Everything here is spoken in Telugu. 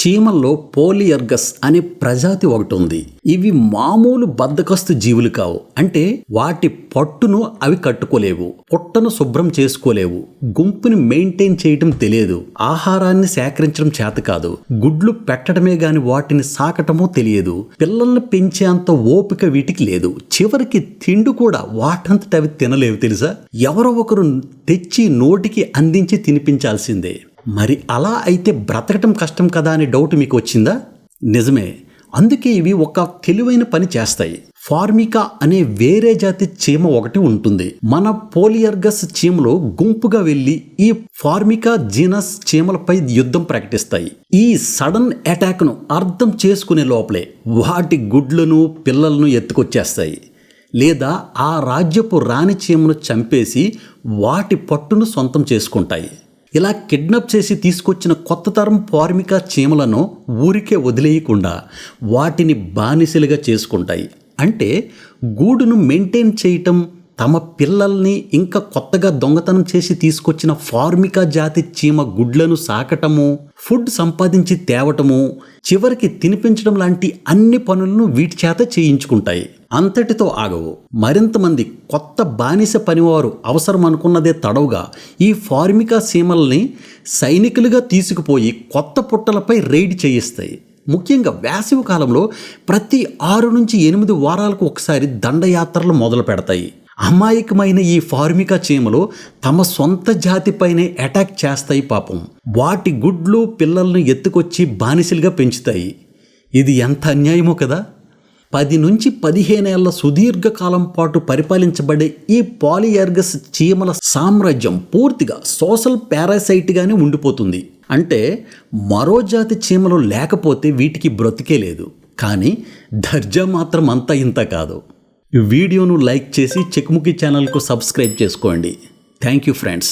చీమల్లో పోలియర్గస్ అనే ప్రజాతి ఒకటి ఉంది. ఇవి మామూలు బద్దకస్తు జీవులు కావు. అంటే వాటి పట్టును అవి కట్టుకోలేవు. పొట్టను శుభ్రం చేసుకోలేవు. గుంపుని మెయింటైన్ చేయటం తెలియదు. ఆహారాన్ని సేకరించడం చేత కాదు. గుడ్లు పెట్టడమే గాని వాటిని సాకటమో తెలియదు. పిల్లల్ని పెంచేంత ఓపిక వీటికి లేదు. చివరికి తిండి కూడా వాటంతట అవి తినలేవు తెలుసా? ఎవరో ఒకరు తెచ్చి నోటికి అందించి తినిపించాల్సిందే. మరి అలా అయితే బ్రతకటం కష్టం కదా అనే డౌట్ మీకు వచ్చిందా? నిజమే. అందుకే ఇవి ఒక తెలివైన పని చేస్తాయి. ఫార్మికా అనే వేరే జాతి చీమ ఒకటి ఉంటుంది. మన పోలియర్గస్ చీమలు గుంపుగా వెళ్ళి ఈ ఫార్మికా జీనస్ చీమలపై యుద్ధం ప్రకటిస్తాయి. ఈ సడన్ అటాక్ను అర్థం చేసుకునే లోపలే వాటి గుడ్లను పిల్లలను ఎత్తుకొచ్చేస్తాయి. లేదా ఆ రాజ్యపు రాణి చీమను చంపేసి వాటి పట్టును సొంతం చేసుకుంటాయి. ఇలా కిడ్నాప్ చేసి తీసుకొచ్చిన కొత్త తరం పార్మిక చీమలను ఊరికే వదిలేయకుండా వాటిని బానిసలుగా చేసుకుంటాయి. అంటే గూడును మెయింటైన్ చేయటం తమ పిల్లల్ని ఇంకా కొత్తగా దొంగతనం చేసి తీసుకొచ్చిన ఫార్మికా జాతి చీమ గుడ్లను సాకటము ఫుడ్ సంపాదించి తేవటము చివరికి తినిపించడం లాంటి అన్ని పనులను వీటి చేత చేయించుకుంటాయి. అంతటితో ఆగవు. మరింత మంది కొత్త బానిస పనివారు అవసరం అనుకున్నదే తడవుగా ఈ ఫార్మికా సీమల్ని సైనికులుగా తీసుకుపోయి కొత్త పుట్టలపై రైడ్ చేయిస్తాయి. ముఖ్యంగా వేసవి కాలంలో ప్రతి ఆరు నుంచి ఎనిమిది వారాలకు ఒకసారి దండయాత్రలు మొదలు పెడతాయి అమాయకమైన ఈ ఫార్మికా చీమలు తమ సొంత జాతిపైనే అటాక్ చేస్తాయి పాపం. వాటి గుడ్లు పిల్లల్ని ఎత్తుకొచ్చి బానిసలుగా పెంచుతాయి. ఇది ఎంత అన్యాయమో కదా? పది నుంచి పదిహేనేళ్ళ సుదీర్ఘకాలం పాటు పరిపాలించబడే ఈ పాలియర్గస్ చీమల సామ్రాజ్యం పూర్తిగా సోషల్ పారాసైట్గానే ఉండిపోతుంది. అంటే మరో జాతి చీమలు లేకపోతే వీటికి బ్రతికే లేదు. కానీ దర్జా మాత్రం అంత ఇంత కాదు. వీడియోను లైక్ చేసి చెక్ముఖి ఛానల్కు సబ్స్క్రైబ్ చేసుకోండి. Thank you friends.